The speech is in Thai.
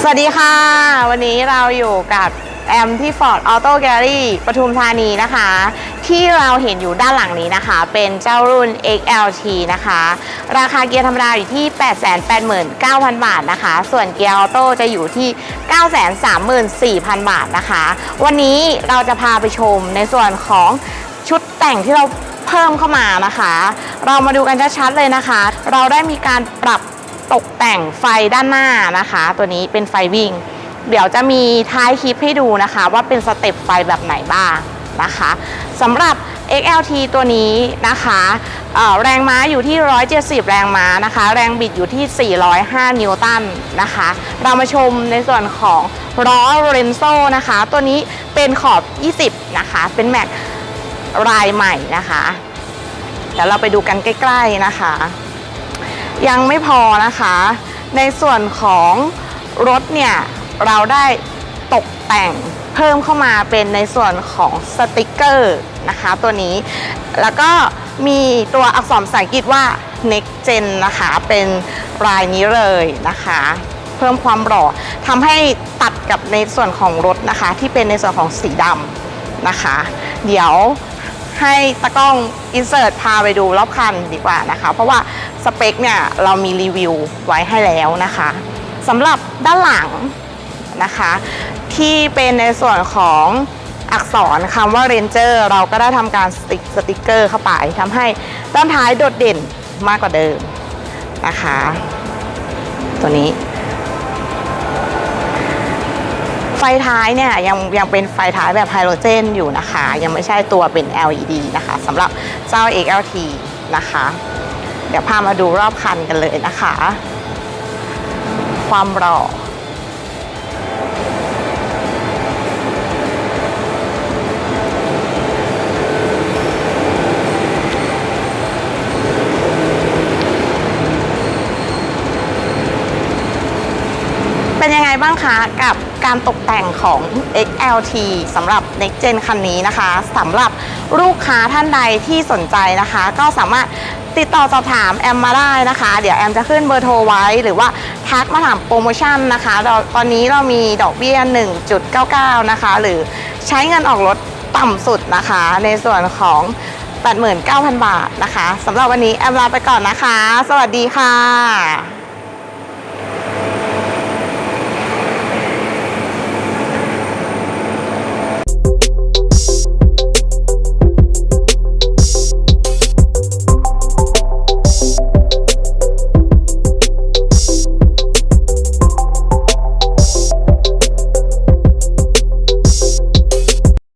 สวัสดีค่ะ วันนี้เราอยู่กับแอมที่ Ford Auto Gallery ปทุมธานีนะคะ ที่เราเห็นอยู่ด้านหลังนี้นะคะ เป็นเจ้ารุ่น XLT นะคะ ราคาเกียร์ธรรมดาอยู่ที่ 889,000 บาทนะคะ ส่วนเกียร์ออโต้จะอยู่ที่ 934,000 บาทนะคะ วันนี้เราจะพาไปชมในส่วนของชุดแต่งที่เรา เพิ่มเข้ามานะคะ เรามาดูกันชัดๆเลยนะคะ เราได้มีการปรับตกแต่งไฟด้านหน้านะคะ ตัวนี้เป็นไฟวิ่ง เดี๋ยวจะมีท้ายคลิปให้ดูนะคะ ว่าเป็นสเต็ปไฟแบบไหนบ้างนะคะสำหรับ XLT ตัวนี้นะคะเอ่อแรงม้าอยู่ที่ 170 แรงม้านะคะ แรงบิดอยู่ที่ 405 นิวตันนะคะ เรามาชมในส่วนของล้อโรเรนโซนะคะ ตัวนี้เป็นขอบ 20 นะคะ เป็นแม็ก ลายใหม่นะคะเดี๋ยวเราไปดูกันใกล้ๆนะคะ ยังไม่พอนะคะ ในส่วนของรถเนี่ยเราได้ตกแต่งเพิ่มเข้ามาเป็นในส่วนของสติกเกอร์นะคะตัวนี้ แล้วก็มีตัวอักษรภาษาอังกฤษว่า next gen นะคะเป็นรายนี้เลยนะคะ เพิ่มความหล่อทำให้ตัดกับในส่วนของรถนะคะ ที่เป็นในส่วนของสีดำนะคะ เดี๋ยว ให้ตะกล้องอินเสิร์ตพาไปดูรอบคันดีกว่านะคะ เพราะว่าสเปคเนี่ยเรามีรีวิวไว้ให้แล้วนะคะสำหรับด้านหลังนะคะ ที่เป็นในส่วนของอักษรคำว่า Ranger เราก็ได้ทำการสติสติกเกอร์เข้าไปทำให้ด้านท้ายโดดเด่นมากกว่าเดิมนะคะ ตัวนี้ ไฟท้ายเนี่ยยังยังเป็นไฟท้ายแบบไฮโดรเจนอยู่นะคะ ยังไม่ใช่ตัวเป็น LED นะคะสำหรับเจ้า XLT นะคะ เดี๋ยวพามาดูรอบคันกันเลยนะคะ ความหล่อเป็นยังไงบ้างคะกับ การตกแต่งของ XLT สำหรับ Next Gen คันนี้นะคะสำหรับลูกค้าท่านใดที่สนใจนะคะ ก็สามารถติดต่อสอบถามแอมมาได้นะคะ เดี๋ยวแอมจะขึ้นเบอร์โทรไว้ หรือว่าทักมาถามโปรโมชั่นนะคะ ตอนนี้เรามีดอกเบี้ย 1.99 นะคะ หรือใช้เงินออกรถต่ำสุดนะคะ ในส่วนของ 89,000 บาทนะคะสำหรับวันนี้แอมลาไปก่อนนะคะ สวัสดีค่ะ